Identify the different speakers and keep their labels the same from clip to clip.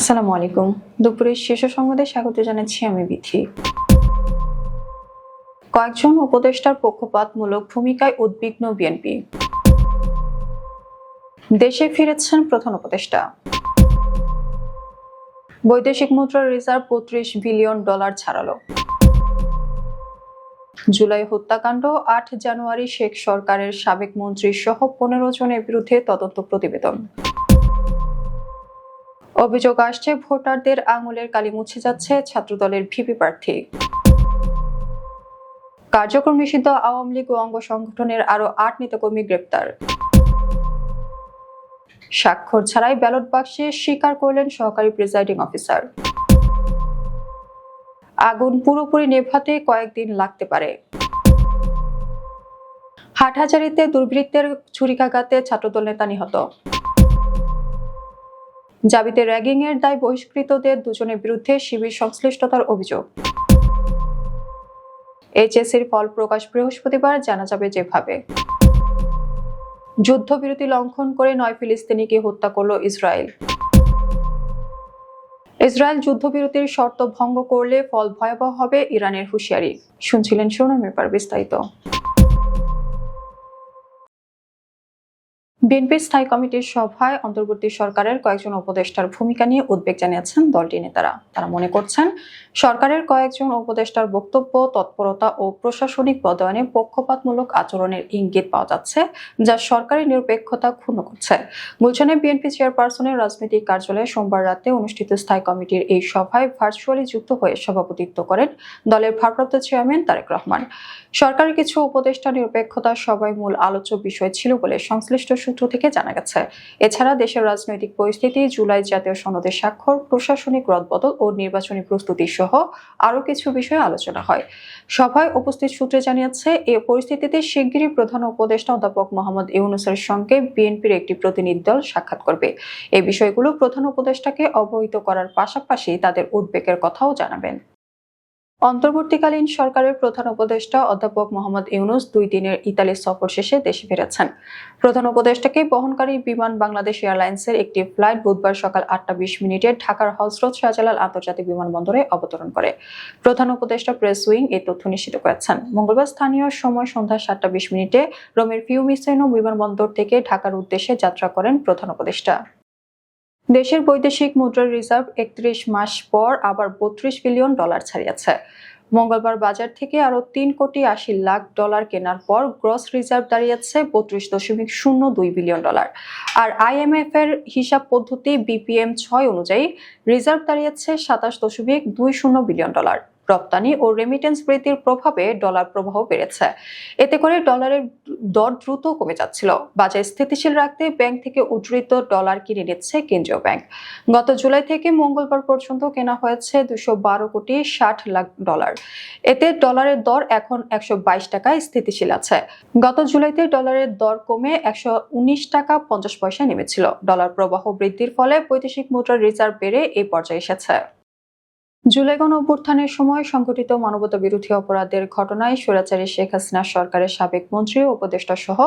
Speaker 1: আসসালামু আলাইকুম। দুপুরের শীর্ষ সংবাদে স্বাগত জানাচ্ছি আমি বিথি। কয়েকজন উপদেষ্টার পক্ষপাতমূলক ভূমিকায় উদ্বিগ্ন বিএনপি। দেশে ফিরেছেন প্রধান উপদেষ্টা। বৈদেশিক মুদ্রার রিজার্ভ বত্রিশ বিলিয়ন ডলার ছাড়ালো। জুলাই হত্যাকাণ্ড, আট জানুয়ারি শেখ সরকারের সাবেক মন্ত্রী সহ পনেরো জনের বিরুদ্ধে তদন্ত প্রতিবেদন। অভিযোগ আসছে, ভোটারদের আঙুলের কালি মুছে যাচ্ছে ছাত্রদলের ভিপি প্রার্থী। কার্যক্রম নিষিদ্ধ, আওয়ামী লীগ ও অঙ্গ সংগঠনের আরও আট নেতাকর্মী গ্রেপ্তার। স্বাক্ষর ছাড়াই ব্যালট বাক্সে স্বীকার করলেন সহকারী প্রিজাইডিং অফিসার। আগুন পুরোপুরি নেভাতে কয়েকদিন লাগতে পারে। হাটহাজারিতে দুর্বৃত্তের ছুরিকাঘাতে ছাত্রদল নেতা নিহত। জাবিতে র্যাগিং এর দায় বহিষ্কৃতদের দুজনের বিরুদ্ধে শিবির সংশ্লিষ্টতার অভিযোগ। এইচএসির ফল প্রকাশ বৃহস্পতিবার, জানা যাবে যেভাবে। যুদ্ধবিরতি লঙ্ঘন করে নয় ফিলিস্তিনিকে হত্যা করল ইসরায়েল। ইসরায়েল যুদ্ধবিরতির শর্ত ভঙ্গ করলে ফল ভয়াবহ হবে ইরানের হুঁশিয়ারি। শুনছিলেন শিরোনাম ব্যাপার বিস্তারিত। বিএনপির স্থায়ী কমিটির সভায় অন্তর্বর্তী সরকারের কয়েকজন উপদেষ্টার ভূমিকা নিয়ে উদ্বেগ জানিয়েছেন দলটির নেতারা। তারা মনে করছেন, সরকারের কয়েকজন উপদেষ্টার বক্তব্য, তৎপরতা ও প্রশাসনিক পদায়নে পক্ষপাতমূলক আচরণের ইঙ্গিত পাওয়া যাচ্ছে, যা সরকারি নিরপেক্ষতা ক্ষুণ্ণ করছে। গুলশানে বিএনপি চেয়ারপারসনের রাজনৈতিক কার্যালয়ে সোমবার রাতে অনুষ্ঠিত স্থায়ী কমিটির এই সভায় ভার্চুয়ালি যুক্ত হয়ে সভাপতিত্ব করেন দলের ভারপ্রাপ্ত চেয়ারম্যান তারেক রহমান। সরকারের কিছু উপদেষ্টা নিরপেক্ষতা সবাই মূল আলোচ্য বিষয় ছিল বলে সংশ্লিষ্ট সূত্র থেকে জানা গেছে। এছাড়া দেশের রাজনৈতিক পরিস্থিতি, জুলাই জাতীয় সনদের স্বাক্ষর, প্রশাসনিক রদবদল ও নির্বাচনী প্রস্তুতি সহ আরও কিছু বিষয়ে আলোচনা হয়। সভায় উপস্থিত সূত্রে জানিয়েছে, এ পরিস্থিতিতে শিগগিরই প্রধান উপদেষ্টা অধ্যাপক মোহাম্মদ ইউনুসের সঙ্গে বিএনপির একটি প্রতিনিধি দল সাক্ষাৎ করবে। এই বিষয়গুলো প্রধান উপদেষ্টাকে অবহিত করার পাশাপাশি তাদের উদ্বেগের কথাও জানাবেন। অন্তর্বর্তীকালীন সরকারের প্রধান উপদেষ্টা অধ্যাপক মোহাম্মদ ইউনুস দুই দিনের ইতালি সফর শেষে দেশে ফিরেছেন। প্রধান উপদেষ্টাকে বহনকারী বিমান বাংলাদেশ এয়ারলাইন্সের একটি ফ্লাইট বুধবার সকাল আটটা বিশ মিনিটে ঢাকার হজরত শাহজালাল আন্তর্জাতিক বিমানবন্দরে অবতরণ করে। প্রধান উপদেষ্টা প্রেস উইং এই তথ্য নিশ্চিত করেছেন। মঙ্গলবার স্থানীয় সময় সন্ধ্যা সাতটা বিশ মিনিটে রোমের ফিউমিসেনো বিমানবন্দর থেকে ঢাকার উদ্দেশ্যে যাত্রা করেন প্রধান উপদেষ্টা। দেশের বৈদেশিক মুদ্রার রিজার্ভ একত্রিশ মাস পর আবার বত্রিশ বিলিয়ন ডলার ছাড়িয়েছে। মঙ্গলবার বাজার থেকে আরও তিন কোটি আশি লাখ ডলার কেনার পর গ্রস রিজার্ভ দাঁড়িয়েছে বত্রিশ দশমিক শূন্য দুই বিলিয়ন ডলার। আর আইএমএফ এর হিসাব পদ্ধতি বিপিএম ছয় অনুযায়ী রিজার্ভ দাঁড়িয়েছে সাতাশ দশমিক দুই শূন্য বিলিয়ন ডলার। রপ্তানি ও রেমিটেন্স বৃদ্ধির প্রভাবে ডলার প্রবাহ বেড়েছে। এতে করে ডলারের দর দ্রুত কমে যাচ্ছিল। বাজার স্থিতিশীল রাখতে ব্যাংক থেকে উদ্ধৃত ডলার কিনে নিচ্ছে কেন্দ্রীয় ব্যাংক গত জুলাই থেকে মঙ্গলবার পর্যন্ত কেনা হয়েছে দুশো কোটি ষাট লাখ ডলার এতে ডলারের দর এখন একশো বাইশ টাকায় স্থিতিশীল আছে। গত জুলাইতে ডলারের দর কমে একশো উনিশ টাকা পঞ্চাশ পয়সা নেমেছিল। ডলার প্রবাহ বৃদ্ধির ফলে বৈদেশিক মুদ্রার রিজার্ভ বেড়ে এই পর্যায়ে এসেছে। জুলাই গণ অভ্যুত্থানের সময় সংঘটিত মানবতা বিরোধী অপরাধের ঘটনায় স্বৈরাচারী শেখ হাসিনা সরকারের সাবেক মন্ত্রী ও উপদেষ্টা সহ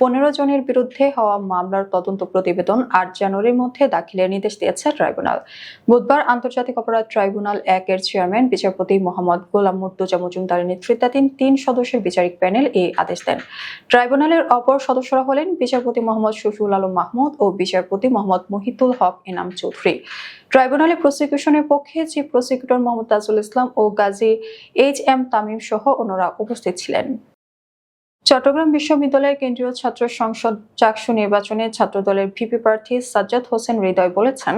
Speaker 1: পনেরো জনের বিরুদ্ধে হওয়া মামলার তদন্ত প্রতিবেদন আট জানুয়ারির মধ্যে দাখিলের নির্দেশ দিয়েছে ট্রাইব্যুনাল। বুধবার আন্তর্জাতিক অপরাধ ট্রাইব্যুনাল এক এর চেয়ারম্যান, বিচারপতি মোহাম্মদ গোলাম মুর্তুজা মজুমদারের নেতৃত্বাধীন তিন সদস্যের বিচারিক প্যানেল এই আদেশ দেন। ট্রাইব্যুনালের অপর সদস্যরা হলেন বিচারপতি মোহাম্মদ শফিউল আলম মাহমুদ ও বিচারপতি মোহাম্মদ মহিতুল হক এনাম চৌধুরী। ট্রাইব্যুনালে প্রসিকিউশনের পক্ষে চিফ প্রসিকিউটর মোহাম্মদ তাজুল ইসলাম ও গাজী এইচ এম তামিম সহ অন্যরা উপস্থিত ছিলেন। চট্টগ্রাম বিশ্ববিদ্যালয়ের কেন্দ্রীয় ছাত্র সংসদ চাকসু নির্বাচনে ছাত্রদলের ভিপি প্রার্থী সাজ্জাদ হোসেন হৃদয় বলেছেন,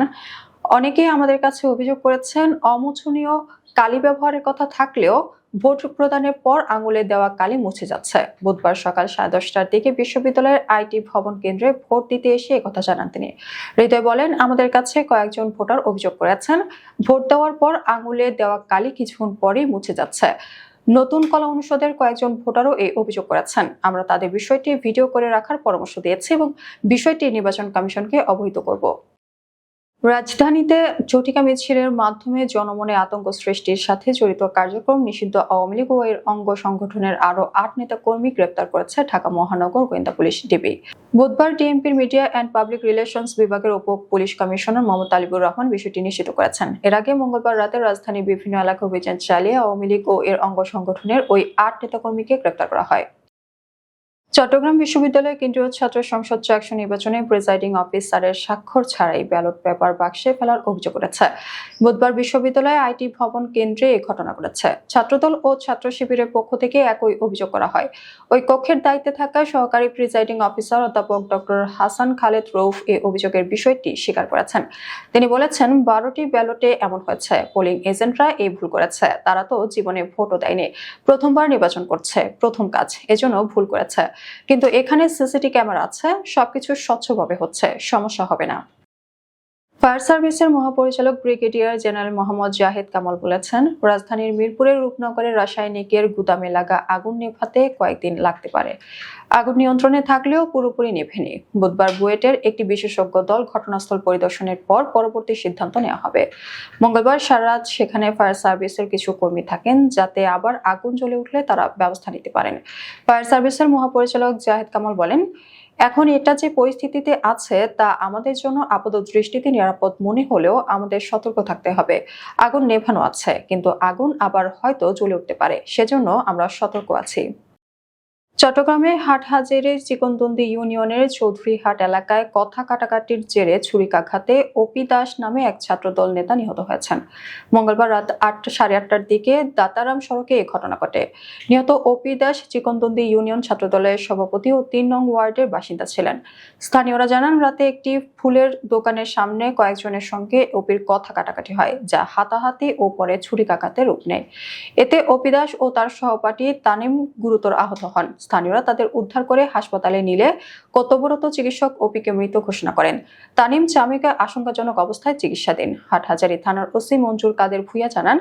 Speaker 1: অনেকেই আমাদের কাছে অভিযোগ করেছেন অমোচনীয় কালি ব্যবহারের কথা থাকলেও ভোট প্রদানের পর আঙুলে দেওয়া কালি মুছে যাচ্ছে। বুধবার সকাল সাড়ে দশটার দিকে বিশ্ববিদ্যালয়ের আইটি ভবন কেন্দ্রে ভোট দিতে এসে কথা জানান তিনি। হৃদয় বলেন, আমাদের কাছে কয়েকজন ভোটার অভিযোগ করেছেন, ভোট দেওয়ার পর আঙুলে দেওয়া কালি কিছুক্ষণ পরেই মুছে যাচ্ছে। নতুন কলা অনুষদের কয়েকজন ভোটারও এই অভিযোগ করেছেন। আমরা তাদের বিষয়টি ভিডিও করে রাখার পরামর্শ দিয়েছি এবং বিষয়টি নির্বাচন কমিশনকে অবহিত করব। রাজধানীতে ঝটিকা মিছিলের মাধ্যমে জনমনে আতঙ্ক সৃষ্টির সাথে জড়িত কার্যক্রম নিষিদ্ধ আওয়ামী লীগ ও এর অঙ্গ সংগঠনের আরও আট নেতা কর্মী গ্রেপ্তার করেছে ঢাকা মহানগর গোয়েন্দা পুলিশ ডিবি। বুধবার ডিএমপির মিডিয়া অ্যান্ড পাবলিক রিলেশনস বিভাগের উপ পুলিশ কমিশনার মোহাম্মদ আলিবুর রহমান বিষয়টি নিশ্চিত করেছেন। এর আগে মঙ্গলবার রাতে রাজধানীর বিভিন্ন এলাকায় অভিযান চালিয়ে আওয়ামী লীগ ও এর অঙ্গ সংগঠনের ওই আট নেতাকর্মীকে গ্রেপ্তার করা হয়। চট্টগ্রাম বিশ্ববিদ্যালয় কেন্দ্রীয় ছাত্র সংসদ চাকসু নির্বাচনে প্রিসাইডিং অফিসারের স্বাক্ষর ছাড়াই ব্যালট পেপার বাক্সে ফেলার অভিযোগ উঠেছে। বুধবার বিশ্ববিদ্যালয়ে আইটি ভবন কেন্দ্রে এই ঘটনা ঘটেছে। ছাত্রদল ও ছাত্র শিবিরের পক্ষ থেকে একই অভিযোগ করা হয়। ওই কক্ষের দায়িত্বে থাকা সহকারী প্রিসাইডিং অফিসার অধ্যাপক ডক্টর হাসান খালেদ রৌফ এই অভিযোগের বিষয়টি স্বীকার করেছেন। তিনি বলেছেন, বারোটি ব্যালটে এমন হয়েছে। পোলিং এজেন্টরা এই ভুল করেছে। তারা তো জীবনে ভোটও দেয়নি। প্রথমবার নির্বাচন করছে। প্রথম কাজ। এজন্য ভুল করেছে। কিন্তু এখানে সিসিটি ক্যামেরা আছে সবকিছু স্বচ্ছভাবে হচ্ছে সমস্যা হবে না। ফায়ার সার্ভিসের মহাপরিচালক ব্রিগেডিয়ার জেনারেল মোহাম্মদ জাহেদ কামাল বলেছেন, রাজধানীর মিরপুরের রূপনগরের রাসায়নিকের গুদামে লাগা আগুন নেভাতে কয়েকদিন লাগতে পারে। আগুন নিয়ন্ত্রণে থাকলেও পুরোপুরি নেভেনি। বুধবার বুয়েটের একটি বিশেষজ্ঞ দল ঘটনাস্থল পরিদর্শনের পর পরবর্তী সিদ্ধান্ত নেওয়া হবে। মঙ্গলবার সারারাত সেখানে ফায়ার সার্ভিসের কিছু কর্মী থাকেন, যাতে আবার আগুন জ্বলে উঠলে তারা ব্যবস্থা নিতে পারেন। ফায়ার সার্ভিসের মহাপরিচালক জাহেদ কামাল বলেন এখন এটা যে পরিস্থিতিতে আছে, তা আমাদের জন্য আপাত দৃষ্টিতে নিরাপদ মনে হলেও আমাদের সতর্ক থাকতে হবে। আগুন নেভানো আছে, কিন্তু আগুন আবার হয়তো জ্বলে উঠতে পারে। সেজন্য আমরা সতর্ক আছি। চট্টগ্রামে হাটহাজারির চিকনদন্দি ইউনিয়নের চৌধুরীহাট এলাকায় কথা কাটাকাটির জেরে ছুরিকাঘাতে ওপি দাস নামে এক ছাত্রদল নেতা নিহত হয়েছেন। মঙ্গলবার রাত আটটা সাড়ে আটটার দিকে দাতারাম সড়কে এই ঘটনা ঘটে। নিহত ওপি দাস চিকনদন্দি ইউনিয়ন ছাত্রদলের সভাপতি ও তিন নং ওয়ার্ডের বাসিন্দা ছিলেন। স্থানীয়রা জানান, রাতে একটি ফুলের দোকানের সামনে কয়েকজনের সঙ্গে ওপির কথা কাটাকাটি হয়, যা হাতাহাতি ও পরে ছুরিকাঘাতে রূপ নেয়। এতে ওপি দাস ও তার সহপাঠী তানিম গুরুতর আহত হন। স্থানীয়রা তাদের উদ্ধার করে হাসপাতালে নিলে কর্তব্যরত চিকিৎসক ওপিকে মৃত ঘোষণা করেন। তানিম চামিকা আশঙ্কাজনক অবস্থায় চিকিৎসাধীন হাটহাজারী থানার ওসি মঞ্জুর কাদের ভুইয়া জানান,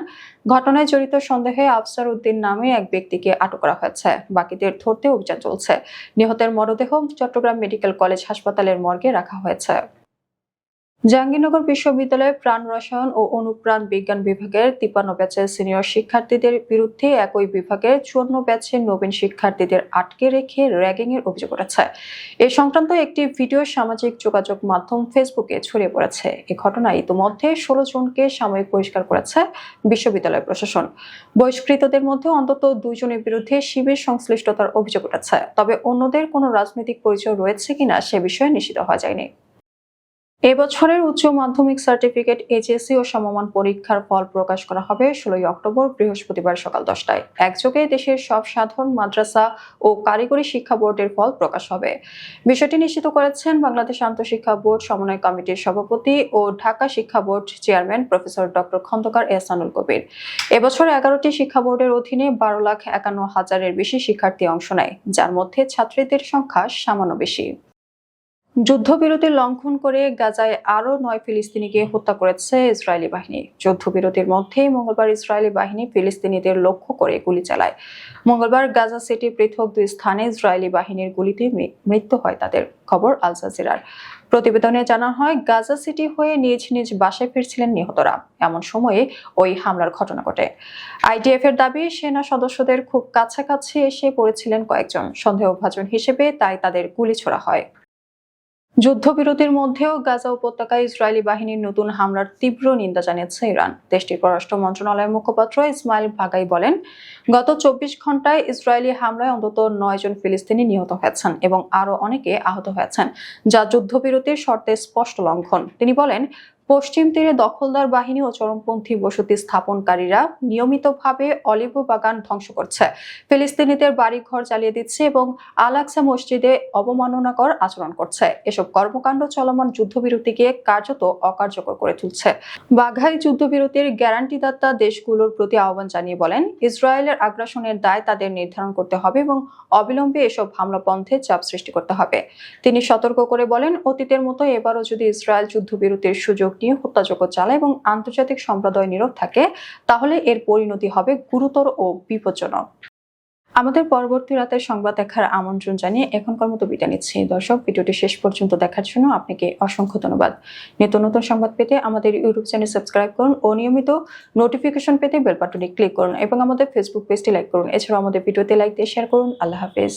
Speaker 1: ঘটনায় জড়িত সন্দেহে আফসার উদ্দিন নামে এক ব্যক্তিকে আটক করা হয়েছে। বাকিদের ধরতে অভিযান চলছে। নিহতের মরদেহ চট্টগ্রাম মেডিকেল কলেজ হাসপাতালের মর্গে রাখা হয়েছে। জাহাঙ্গীরনগর বিশ্ববিদ্যালয়ের প্রাণ রসায়ন ও অনুপ্রাণ বিজ্ঞান বিভাগের তিপ্পান্ন ব্যাচের সিনিয়র শিক্ষার্থীদের বিরুদ্ধে একই বিভাগের চুয়ান্ন ব্যাচের নবীন শিক্ষার্থীদের আটকে রেখে র্যাগিং এর অভিযোগ উঠেছে। এ সংক্রান্ত একটি ভিডিও সামাজিক যোগাযোগ মাধ্যম ফেসবুকে ছড়িয়ে পড়েছে। এ ঘটনায় ইতিমধ্যে ষোলো জনকে সাময়িক পরিষ্কার করেছে বিশ্ববিদ্যালয় প্রশাসন। বহিষ্কৃতদের মধ্যে অন্তত দুইজনের বিরুদ্ধে শিবির সংশ্লিষ্টতার অভিযোগ উঠেছে। তবে অন্যদের কোনো রাজনৈতিক পরিচয় রয়েছে কিনা সে বিষয়ে নিশ্চিত হওয়া যায়নি। এবছরের উচ্চ মাধ্যমিক সার্টিফিকেট, এইচএসসি ও সমমান পরীক্ষার ফল প্রকাশ করা হবে ষোলোই অক্টোবর বৃহস্পতিবার সকাল দশটায়। একযোগে দেশের সব সাধারণ মাদ্রাসা ও কারিগরি শিক্ষা বোর্ডের ফল প্রকাশ হবে। বিষয়টি নিশ্চিত করেছেন বাংলাদেশ আন্তঃশিক্ষা বোর্ড সমন্বয় কমিটির সভাপতি ও ঢাকা শিক্ষা board chairman professor doctor Khandaker Ehsanul Kabir. এবছর এগারোটি শিক্ষা বোর্ডের অধীনে বারো লাখ একান্ন হাজারের বেশি শিক্ষার্থী অংশ নেয়, যার মধ্যে ছাত্রীদের সংখ্যা সামান্য বেশি। যুদ্ধবিরতির লঙ্ঘন করে গাজায় আরও নয় ফিলিস্তিনিকে হত্যা করেছে ইসরায়েলি বাহিনী। যুদ্ধবিরতির মধ্যেই মঙ্গলবার ইসরায়েলি বাহিনী ফিলিস্তিনিদের লক্ষ্য করে গুলি চালায়। মঙ্গলবার গাজা সিটি পৃথক দুই স্থানে ইসরায়েলি বাহিনীর গুলিতে মৃত্যু হয় তাদের, খবর আল জাজিরার। প্রতিবেদনে জানা হয়, গাজা সিটি হয়ে নিজ নিজ বাসায় ফিরছিলেন নিহতরা। এমন সময়ে ওই হামলার ঘটনা ঘটে। আইডিএফ এর দাবি, সেনা সদস্যদের খুব কাছাকাছি এসে পড়েছিলেন কয়েকজন। সন্দেহভাজন হিসেবে তাই তাদের গুলি ছোড়া হয়। যুদ্ধবিরতির মধ্যেও গাজা উপত্যকায় ইসরায়েলি বাহিনীর নতুন হামলার তীব্র নিন্দা জানিয়েছে ইরান। দেশটির পররাষ্ট্র মন্ত্রণালয়ের মুখপাত্র ইসমাইল ভাগাই বলেন, গত চব্বিশ ঘন্টায় ইসরায়েলি হামলায় অন্তত নয় জন ফিলিস্তিনি নিহত হয়েছেন এবং আরও অনেকে আহত হয়েছেন, যা যুদ্ধবিরতির শর্তে স্পষ্ট লঙ্ঘন। তিনি বলেন পশ্চিম তীরে দখলদার বাহিনী ও চরমপন্থী বসতি স্থাপনকারীরা নিয়মিতভাবে অলিভ বাগান ধ্বংস করছে। ফিলিস্তিনিদের বাড়িঘর জ্বালিয়ে দিচ্ছে এবং আলাকসা মসজিদে অবমাননাকর আচরণ করছে। এসব কর্মকাণ্ড চলমান যুদ্ধবিরতিকে কার্যত অকার্যকর করে তুলছে। বাঘাই যুদ্ধবিরতির গ্যারান্টিদাতা দেশগুলোর প্রতি আহ্বান জানিয়ে বলেন, ইসরায়েলের আগ্রাসনের দায় তাদের নির্ধারণ করতে হবে এবং অবিলম্বে এসব হামলা বন্ধে চাপ সৃষ্টি করতে হবে। তিনি সতর্ক করে বলেন, অতীতের মতো এবারও যদি ইসরায়েল যুদ্ধবিরতির সুযোগ নিয়ে হত্যাযজ্ঞ চালায় এবং আন্তর্জাতিক সম্প্রদায় নীরব থাকে, তাহলে এর পরিণতি হবে গুরুতর ও বিপজ্জনক। আমাদের পরবর্তী রাতের সংবাদ দেখার আমন্ত্রণ জানিয়ে এখনকার মতো বিদায় নিচ্ছি। দর্শক, ভিডিওটি শেষ পর্যন্ত দেখার জন্য আপনাকে অসংখ্য ধন্যবাদ। নিত্য নতুন সংবাদ পেতে আমাদের ইউটিউব চ্যানেল সাবস্ক্রাইব করুন ও নিয়মিত নোটিফিকেশন পেতে বেল বাটনে ক্লিক করুন এবং আমাদের ফেসবুক পেজটি লাইক করুন। এছাড়াও আমাদের ভিডিওতে লাইক দিয়ে শেয়ার করুন। আল্লাহ হাফেজ।